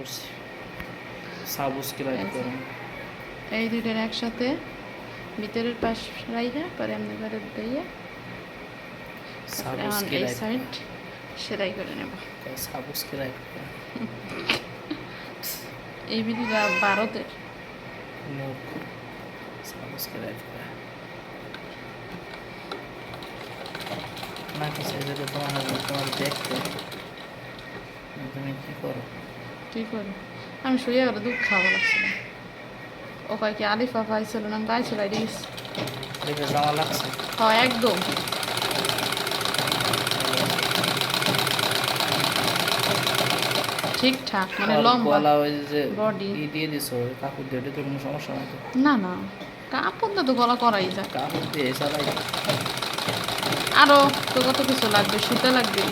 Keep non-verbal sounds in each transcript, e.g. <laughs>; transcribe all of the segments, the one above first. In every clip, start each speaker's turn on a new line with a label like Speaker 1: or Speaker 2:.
Speaker 1: করছি। সাবস্ক্রাইব করুন।
Speaker 2: এই দুইটার একসাথে ভিতরের পাশ রাইখা পরে এমনি করে দিয়ে এই
Speaker 1: সাবস্ক্রাইব
Speaker 2: সাইড সেলাই করে নেব।
Speaker 1: সাবস্ক্রাইব <laughs>
Speaker 2: এই ভিডিওটা ভারতের
Speaker 1: সাবস্ক্রাইব না কিছু যদি তোমার তোমার দেখতে। তুমি কি করো?
Speaker 2: কি করব আমি শুয়ে গেলে দুধ খাওয়া লাগছিল। ও কয় কি আলিফা পাইছিল না? গাইছিল রিস হয় একদম। ঠিকঠাক মানে লম্বা।
Speaker 1: যে
Speaker 2: body।
Speaker 1: দিয়ে দিছো কাপড় দিয়ে তো কোনো সমস্যা নাই তো।
Speaker 2: না না। কাপড় তো গলা করাই যায়।
Speaker 1: কাপড় দিয়ে চালাই
Speaker 2: আরও তো কত কিছু লাগবে? সুতে লাগবে?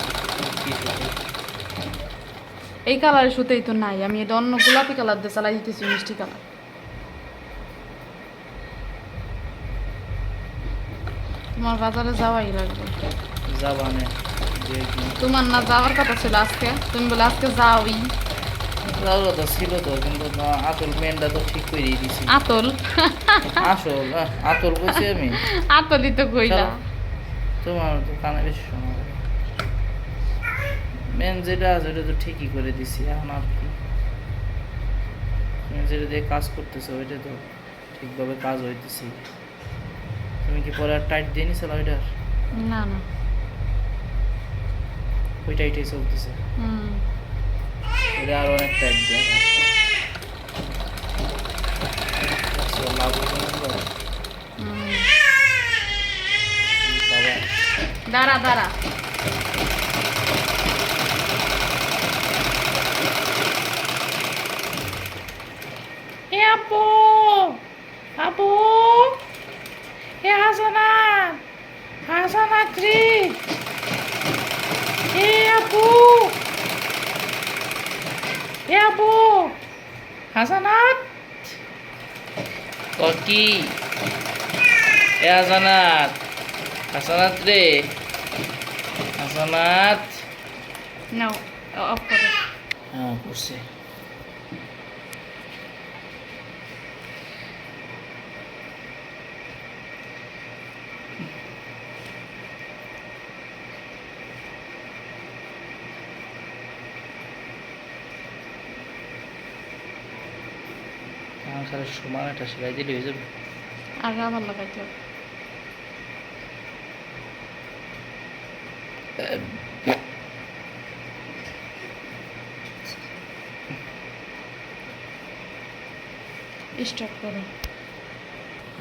Speaker 2: এই কালারের সুতেই তো নাই আমি এটা অন্য গোলাপি কালার দিয়ে চালাই দিতেছি মিষ্টি কালার। তোমার বাজারে যাওয়াই লাগবে। তোমার না যাওয়ার কথা ছিল আজকে তুমি বলে আজকে যাওই।
Speaker 1: যাওয়ার তো ছিল তো কিন্তু আতল মেনটা তো ঠিক করে দিছি।
Speaker 2: আতল?
Speaker 1: আসল আতল কইছি আমি।
Speaker 2: আতলই তো কইলা।
Speaker 1: তোমার তো কানে বেশি শোনা মেন যেটা আছে ওটা তো ঠিকই করে দিছি এখন আর কি। তুমি যেটা দিয়ে কাজ করতেছো ওইটা তো ঠিকভাবে কাজ হইতেছি। তুমি কি পরে আর টাইট দিয়ে নিছিল ওইটার
Speaker 2: না না।
Speaker 1: ওই টাইটাই চলতেছে। ওটা আর অনেক টাইট দেওয়া
Speaker 2: দাঁড়া দাঁড়া। আপু আপু। এ হাসানাত হাসানাত রে এ আপু। এ আপু। হাসানাত
Speaker 1: কি এ হাসানাত হাসানাত রে হাসানাত
Speaker 2: নাও অফ করো।
Speaker 1: হ্যাঁ করছে। খালি সমান একটা সেলাই দিলে হয়ে যাবে।
Speaker 2: আর আবার লাগাইতে হবে স্টার্ট করো।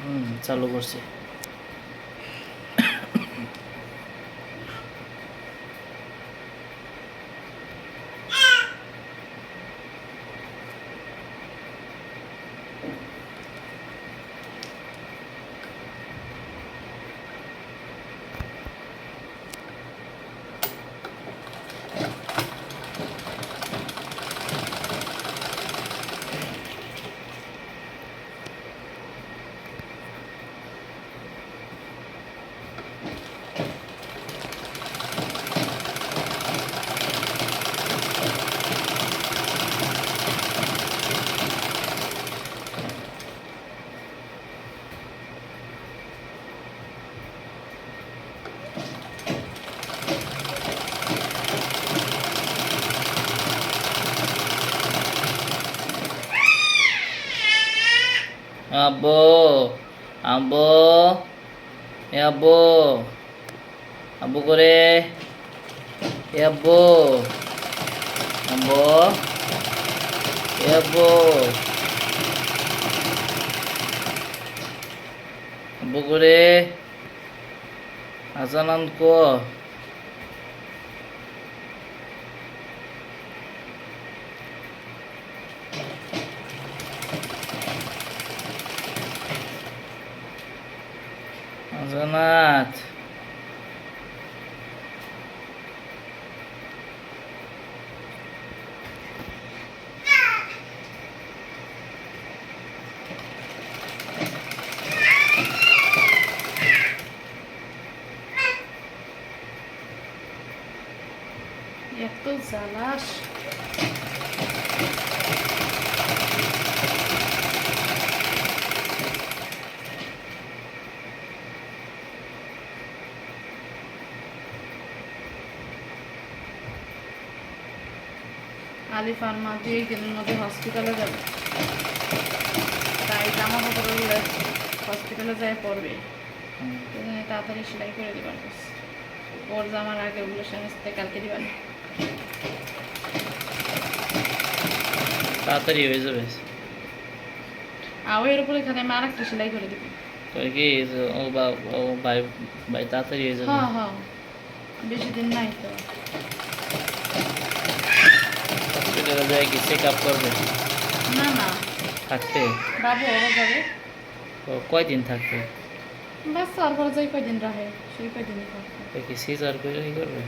Speaker 1: হুম চালু করছে আব্বু আব্বু এ আব্বু আব্বু করে এ আব্বু আব্বু এ আব্বু আব্বু করে আজানান কো আজানাত
Speaker 2: এত জ্বালাস আলিফ আর মা দুই দিনের মধ্যে হসপিটালে যাবে। তাই জামা কাপড়গুলো হসপিটালে যায় পড়বে তাড়াতাড়ি সেলাই করে দিবার। ওর জামার আগে ওগুলো সমস্ত কালকে দিবার
Speaker 1: তাড়াতাড়ি হয়ে যাবে।
Speaker 2: আর এর উপরে এখানে আমি আরেকটা সেলাই করে দিব।
Speaker 1: কয় কি ও বা ও ভাই ভাই তাড়াতাড়ি হয়ে যাবে?
Speaker 2: হ্যাঁ হ্যাঁ। বেশি দিন নাই তো।
Speaker 1: যায় কি চেক আপ করবে?
Speaker 2: না না।
Speaker 1: থাকতে?
Speaker 2: বাবু ওরা যাবে
Speaker 1: ও কয়দিন থাকবে?
Speaker 2: বাস আর তারপরে যাই কয়দিন রাখে সেই কয়দিনই থাকবে।
Speaker 1: কি সিজার করে ই করবে?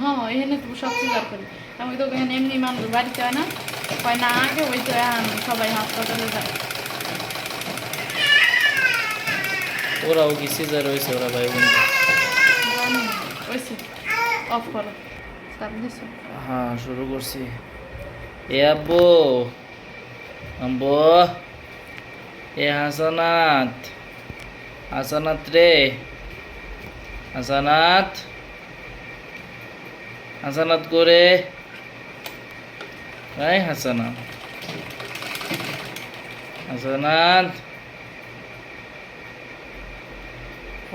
Speaker 2: হ্যাঁ এখানে তো সব সিজার করি। আমি তো এখানে এমনি মানুষ বাড়িতে হয় না। কয় না আগে ওই তো সবাই হাসপাতালে যায়।
Speaker 1: ওরাও কি সিজার হয়েছে ওরা ভাই বোন।
Speaker 2: ওইসে অফ করো।
Speaker 1: হ্যাঁ শুরু করছি। এ আব্বু আব্বু এ হাসানাত হাসানাত রে, হাসানাত হাসানাত করে, এই হাসানাত হাসানাত,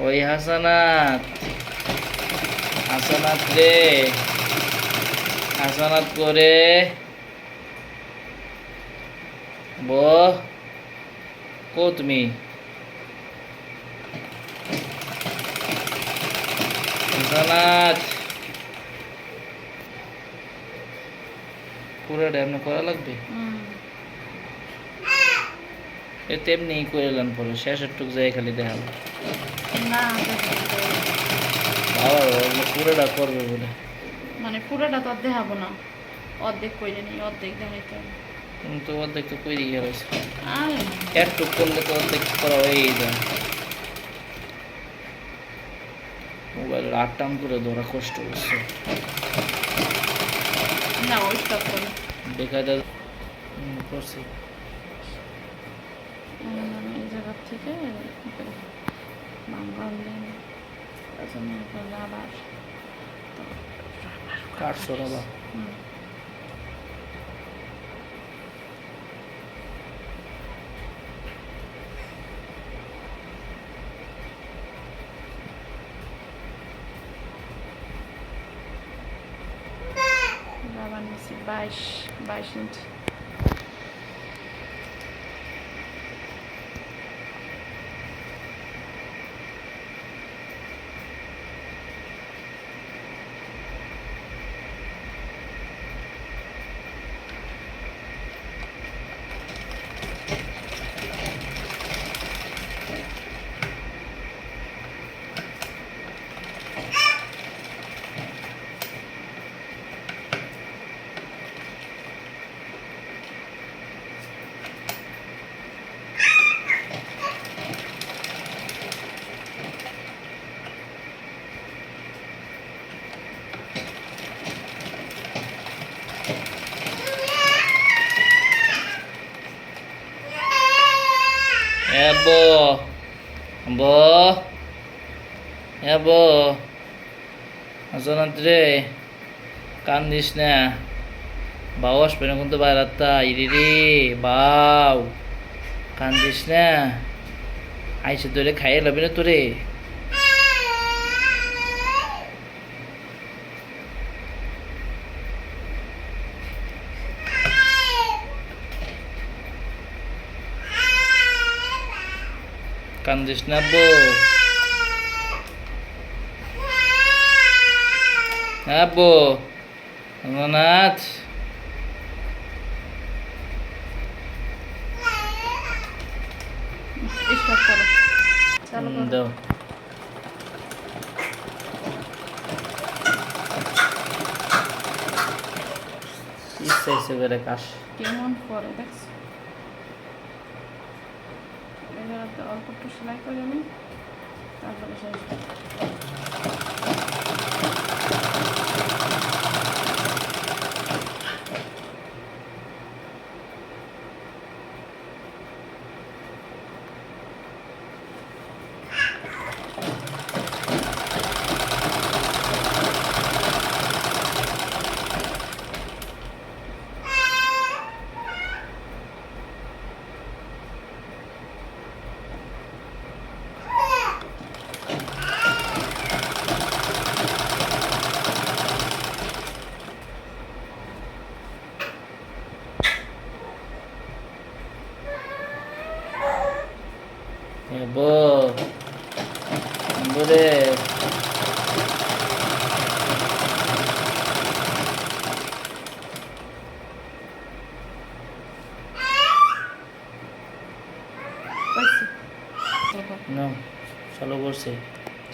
Speaker 1: ওই হাসানাত হাসানাত রে, হাসানাত করে ব কো তুমি পুরোটা এমনি করা লাগবে? এ তেমনি করে এলাম পরে শেষের টুক যাই খালি দেখাবো।
Speaker 2: না দেখো,
Speaker 1: বাবা পুরোটা করবে বলে।
Speaker 2: মানে পুরোটা তো দেখাবো না। অর্ধেক করে নিই অর্ধেক দেখাইতে হবে।
Speaker 1: তুমি তো অর্ধেক তো কই দিয়ে রয়েছে একটু করলে তো অর্ধেক করা হয়েই যায়। মোবাইলের আটটাম করে ধরা কষ্ট হচ্ছে।
Speaker 2: না ওই স্টপ করো।
Speaker 1: দেখা যায় করছি।
Speaker 2: এই জায়গার থেকে আবার
Speaker 1: কাটছো বাবা Bye, bye, gente. আসনাত রে কান্দিস না। বাউ আসবে না কিন্তু বাইরাত্তা ইরি রে, বাউ। কান্দিস না। আইসে তোরে খাইয়ে লাবি না তোরে। কান্দিস না বো হ্যাঁ বো অমরনাথ
Speaker 2: স্টপ করো। চালু করো।
Speaker 1: দাও। ইচ্ছা ইচ্ছে করে কাশ?
Speaker 2: কেমন করে দেখছ? এবার অল্প একটু সেলাই করে আমি তারপরে শেষ
Speaker 1: না চালু করছে।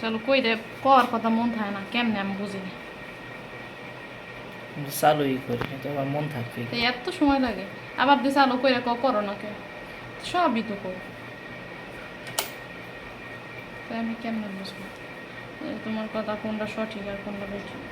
Speaker 2: চলো কই রে? কর কথা মন থাকে না কেমনে আমি বুঝিনি।
Speaker 1: চালুই করি তো আমার মন থাকবে
Speaker 2: এত সময় লাগে আবার দিয়ে চালু কইরা ক করো না কে সবই তো কর। তাই আমি কেমনে বুঝব? তোমার কথা কোনটা সঠিক আর কোনটা বেঠিক?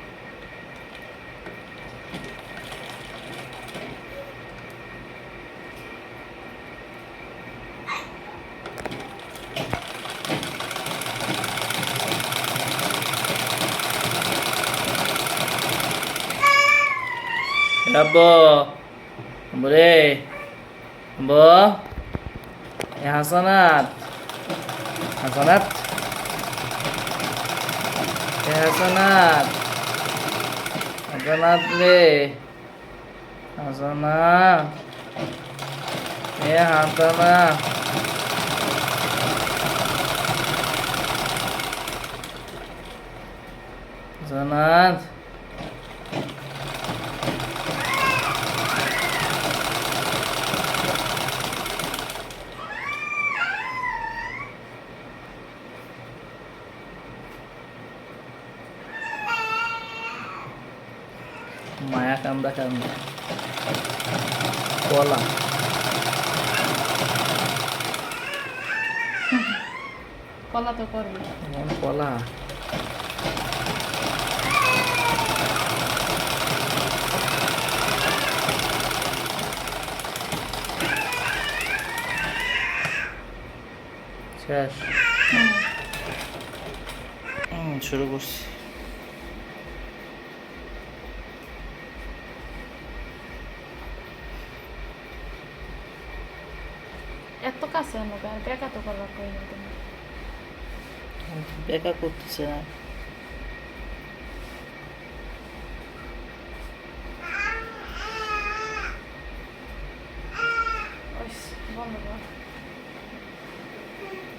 Speaker 1: আব্বু, এ হাসানাত হাসানাত? হাসানাত হাসানাত রে হাসানাত এ হাসানাত হাসানাত কান্দা কলা
Speaker 2: কলা তো করবি।
Speaker 1: কলা। শেষ। শুরু করছি।
Speaker 2: এত কাছে আমাকে আর বেকা তো করবার কই না তুমি
Speaker 1: বেকা করতেছে না